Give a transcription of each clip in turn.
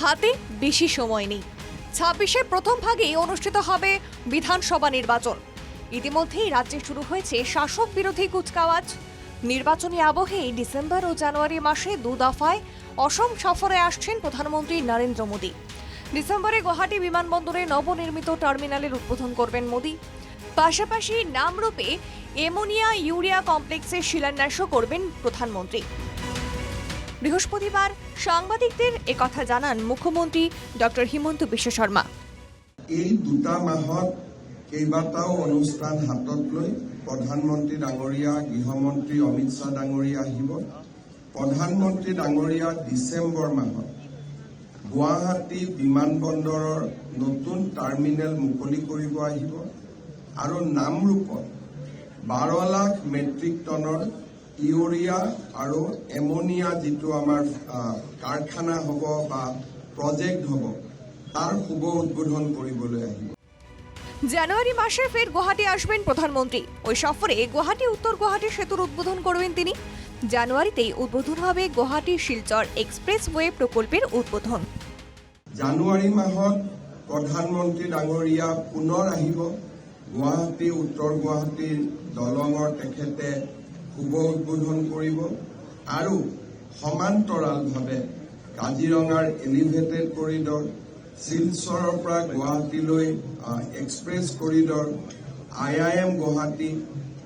হাতে বেশি সময় নেই। ছাব্বিশের প্রথম ভাগেই অনুষ্ঠিত হবে বিধানসভা নির্বাচন। ইতিমধ্যেই রাজ্যে শুরু হয়েছে শাসক বিরোধী কুচকাওয়াজ। নির্বাচনী আবহে ডিসেম্বর ও জানুয়ারি মাসে দু দফায় অসম সফরে আসছেন প্রধানমন্ত্রী নরেন্দ্র মোদী। ডিসেম্বরে গুয়াহাটি বিমানবন্দরে নবনির্মিত টার্মিনালের উদ্বোধন করবেন মোদী। পাশাপাশি নামরূপে এমোনিয়া ইউরিয়া কমপ্লেক্সের শিলান্যাসও করবেন প্রধানমন্ত্রী। বৃহস্পতিবার সাংবাদিকদের একথা জানান মুখ্যমন্ত্রী ডক্টর হিমন্ত বিশ্ব শর্মা। এই দুটা মাহত কেইবাটাও অনুষ্ঠান হাতত লৈ প্ৰধানমন্ত্ৰী ডাঙৰীয়া, গৃহমন্ত্ৰী অমিত শ্বাহ ডাঙৰীয়া আহিব। প্ৰধানমন্ত্ৰী ডাঙৰীয়া ডিচেম্বৰ মাহত গুৱাহাটী বিমানবন্দৰৰ নতুন টাৰ্মিনেল মুকলি কৰিব আহিব আৰু নামৰূপত বাৰ লাখ মেট্ৰিক টনৰ ইউৰিয়া আৰু এমনিয়া যিটো আমাৰ কাৰখানা হ'ব বা প্ৰজেক্ট হ'ব তাৰ শুভ উদ্বোধন কৰিবলৈ আহিব। জানুয়ারি মাসে ফের গুয়াহাটি আসবেন প্রধানমন্ত্রী। ওই সফরে গুয়াহাটি উত্তর গুয়াহাটি সেতুর উদ্বোধন করবেন তিনি। জানুয়ারিতেই উদ্বোধন হবে গুয়াহাটি শিলচর এক্সপ্রেসওয়ে প্ৰকল্পের উদ্বোধন। জানুৱাৰী মাহত প্ৰধানমন্ত্ৰী ডাঙৰীয়া পুনৰ আহিব। গুৱাহাটী উত্তৰ গুৱাহাটীৰ দলঙৰ তেখেতে শুভ উদ্বোধন কৰিব আৰু সমান্তৰালভাৱে কাজিৰঙাৰ এলিভেটেড কৰিডৰ, শিলচৰৰ পৰা গুৱাহাটীলৈ express I I M Guwahati,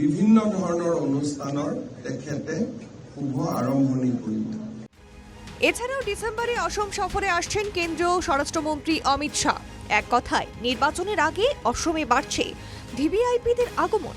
বিভিন্ন ধৰণৰ অনুষ্ঠানৰ তেখেতে শুভ আৰম্ভণি কৰিব এছাড়াও ডিসেম্বরে অসম সফরে আসছেন কেন্দ্রীয় স্বরাষ্ট্রমন্ত্রী অমিত শাহ। এক কথায়, নির্বাচনের আগে অসমে বাড়ছে ভিভিআইপিদের আগমন।